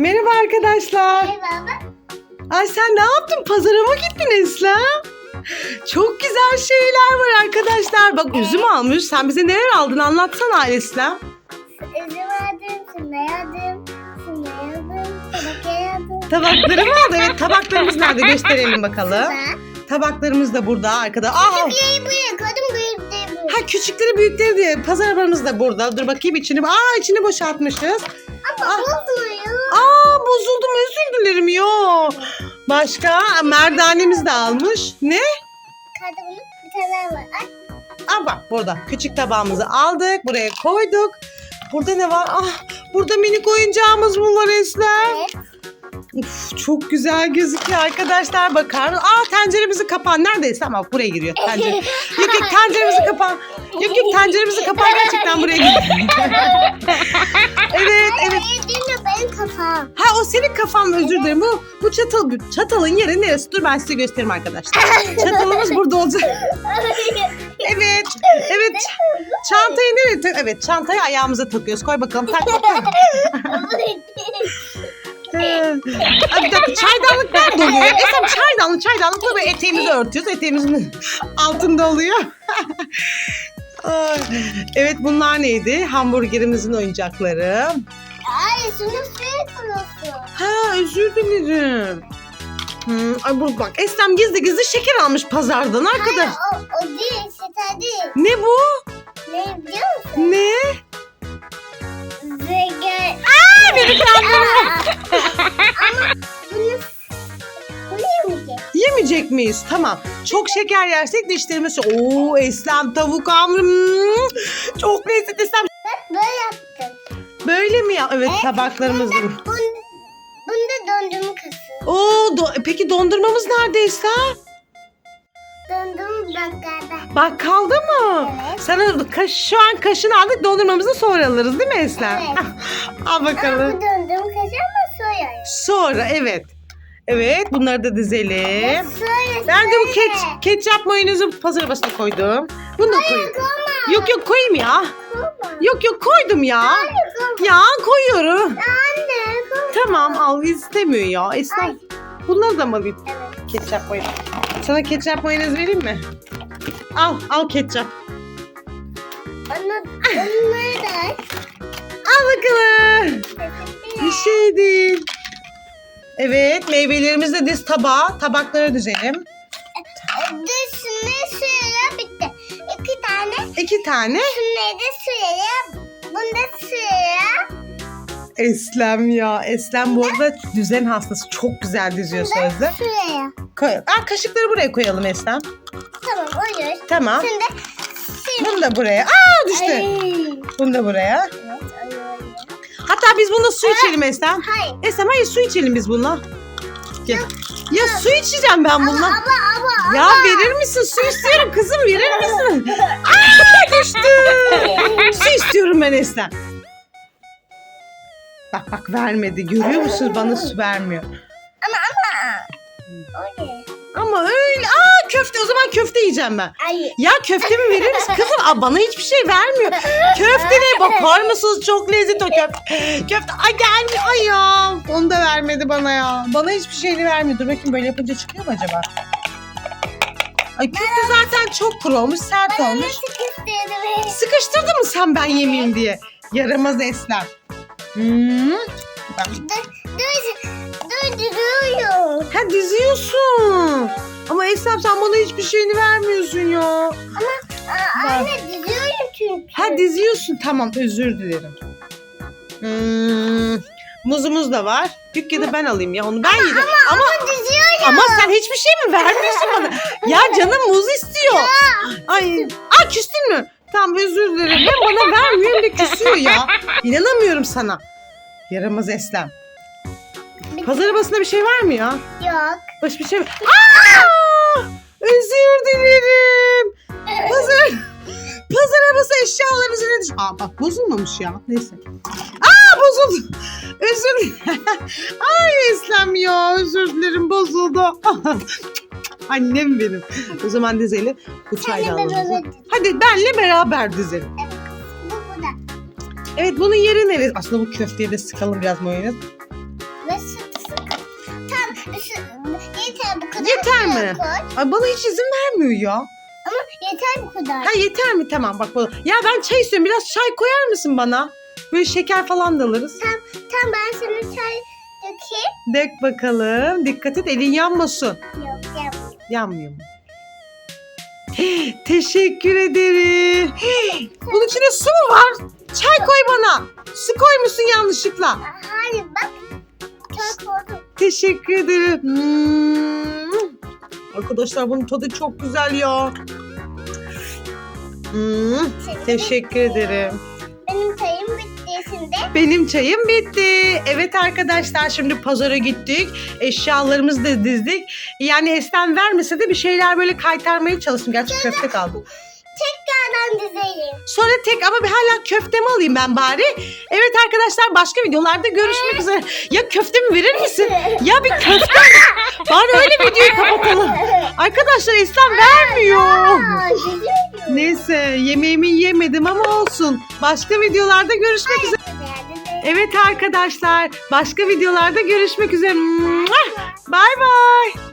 Merhaba arkadaşlar. Merhaba. Ay sen ne yaptın? Pazara mı gittin Eslem? Çok güzel şeyler var arkadaşlar. Bak üzüm almış. Sen bize neler aldın anlatsana Eslem. Üzüm aldım, sınav aldım, sınav aldım, tabak aldım. Tabakları mı aldın? Evet tabaklarımız nerede? Gösterelim bakalım. Sıra. Tabaklarımız da burada arkada. Aa, Küçükleri buraya koydum, büyükleri buraya. ha küçükleri büyükleri diye pazar arabanız da burada. Dur bakayım içini. Aa içini boşaltmışız. Ama. Aa bozuldum özür dilerim yo. Başka merdanemiz de almış. Ne? Kadının bir tane var. Ay, Aa bak burada küçük tabağımızı aldık. Buraya koyduk. Burada ne var? Ah burada minik oyuncağımız mı var Eslem? evet. Uf, çok güzel gözüküyor arkadaşlar bakar. Aa tenceremizi kapan. Neredeyse ama buraya giriyor tencere. yok yok tenceremizi kapan. Yok yok tenceremizi kapan gerçekten buraya giriyor. evet evet. Ha o senin kafan mı? özür dilerim. Bu, bu çatal, çatalın yeri neresi? Dur ben size göstereyim arkadaşlar. Çatalımız burada olacak. Evet. Evet. Çantayı nereye tak? Evet çantayı ayağımıza takıyoruz. Koy bakalım tak bakalım. Ee, Ay, bir dakika çaydanlık nerede oluyor? Esem çaydanlık çaydanlık tabii eteğimizi örtüyoruz. Eteğimizin altında oluyor. Evet bunlar neydi? Hamburgerimizin oyuncakları. Ay, şunu suya. Ha özür dilerim. Hmm, ay bu bak Eslem gizli gizli şeker almış pazardan arkadaş. Hayır, o, o değil, şeker değil. Ne bu? Ne biliyor musun? Ne? Vegan. Aa, beni kandırdın. Ama bunu, bunu yemeyeceğim. Yemeyecek miyiz? Tamam. Çok şeker yersek dişlerimiz... Oo Eslem tavuk hamur. Hmm, çok lezzetli Eslem. Bak böyle yaptım. Böyle mi ya? Evet tabaklarımız. Bunda, bunda, bunda dondurma kası. Oo do- peki dondurmamız nerede Eslem? Dondurma bakkalda. Bakkalda mı? Evet. Sana kaş, şu an kaşını aldık dondurmamızı sonra alırız değil mi Eslem? Evet. Al Ama bakalım. bu dondurma kası ama soya. Sonra evet. Evet bunları da dizelim. Ben de bu soya. keç, ketçap mayonezi pazar arabasına koydum. Bunu da koyayım. Koyma. Yok yok koyayım ya. Koyma. Yok yok koydum ya. Koyma. Ya koyuyorum. Anne koyma. Tamam al istemiyor ya. Esnaf. Ay. Bunları da mı alayım? Ketçap mayonez. Sana ketçap mayonez vereyim mi? Al al ketçap. Onu, onları da. Al bakalım. Bir şey değil. Evet meyvelerimizi de diz tabağa. Tabaklara dizelim. Dışını suya bitti. İki tane. İki tane. Şunları da suya. Bunda suya. Eslem ya. Eslem bu arada düzen hastası. Çok güzel diziyor sözde. Suya. Koy. Aa, kaşıkları buraya koyalım Eslem. Tamam olur. Tamam. Şimdi şimdi. Bunu da buraya. Aa düştü. Ay. Bunu da buraya. Hatta biz bununla su içelim Eslem. Hayır. Eslem hayır su içelim biz bununla. Gel. Ya su içeceğim ben bununla. Abla abla Ya verir misin? Su istiyorum kızım verir misin? Aa düştü. su istiyorum ben Eslem. Bak bak vermedi. Görüyor musunuz? Bana su vermiyor. Ama ama. Olur. Ama öyle. Köfte. O zaman köfte yiyeceğim ben. Ay. Ya köftemi verir misin? Kızım aa, bana hiçbir şey vermiyor. Köfteye bakar mısınız? Çok lezzetli o köfte. Köfte ay gelmiyor. Ay ya. Onu da vermedi bana ya. Bana hiçbir şeyini vermiyor. Dur bakayım böyle yapınca çıkıyor mu acaba? Ay köfte zaten çok kuru olmuş, sert olmuş. Sıkıştırdın mı sen ben yemeyeyim diye? Yaramaz Eslem. Hmm. Bak. Dur dur duruyor. Ha diziyorsun. Ama Eslem sen bana hiçbir şeyini vermiyorsun ya. Aa, anne diziyorum çünkü. Ha diziyorsun tamam özür dilerim. Hmm, muzumuz da var. Yük ya da ben alayım ya onu ben yedim. Ama ama, diziyorum. sen hiçbir şey mi vermiyorsun bana? Ya canım muz istiyor. Ay, aa küstün mü? Tamam özür dilerim. Hem bana vermiyor hem de küsüyor ya. İnanamıyorum sana. Yaramaz Eslem. Pazar arabasında bir şey var mı ya? Yok. Baş bir şey? Aa! Özür dilerim. Pazar Pazar arabası eşyaların üzerine düş. Aa bak bozulmamış ya. Neyse. Aa bozuldu. Özür. Ay Eslem ya özür dilerim bozuldu. Annem benim. O zaman dizelim. Çaydanlığımızı. beraber dizelim. Hadi benle beraber dizelim. Bu bu da. Evet bunun yeri neresi? Aslında bu köfteye de sıkalım biraz mayonez. Yeter mi? Koy. Ay bana hiç izin vermiyor ya. Ama yeter bu kadar. Ha yeter mi? Tamam bak bana. Ya ben çay istiyorum. Biraz çay koyar mısın bana? Böyle şeker falan da alırız. Tam, tam ben sana çay dökeyim. Dök bakalım. Dikkat et elin yanmasın. Yok yap. Yanmıyor mu? Teşekkür ederim. Bunun içinde su mu var? Çay koy bana. Su koymuşsun yanlışlıkla. Hayır bak. Çok oldu. Teşekkür ederim. Hmm. Arkadaşlar bunun tadı çok güzel ya. Hmm. Teşekkür ederim. Benim çayım bitti şimdi. Benim çayım bitti. Evet arkadaşlar şimdi pazara gittik. Eşyalarımızı da dizdik. Yani Eslem vermese de bir şeyler böyle kaytarmaya çalıştım. Gerçi köfte kaldı. Tekrardan dizeyim. Sonra tek ama bir hala köftemi alayım ben bari. Evet arkadaşlar başka videolarda görüşmek üzere. Ya köftemi verir misin? Ya bir köfte. Bari öyle videoyu kapatalım. Arkadaşlar Eslem vermiyor. Neyse yemeğimi yiyemedim ama olsun. Başka videolarda görüşmek üzere. Evet arkadaşlar başka videolarda görüşmek üzere. Bye bye.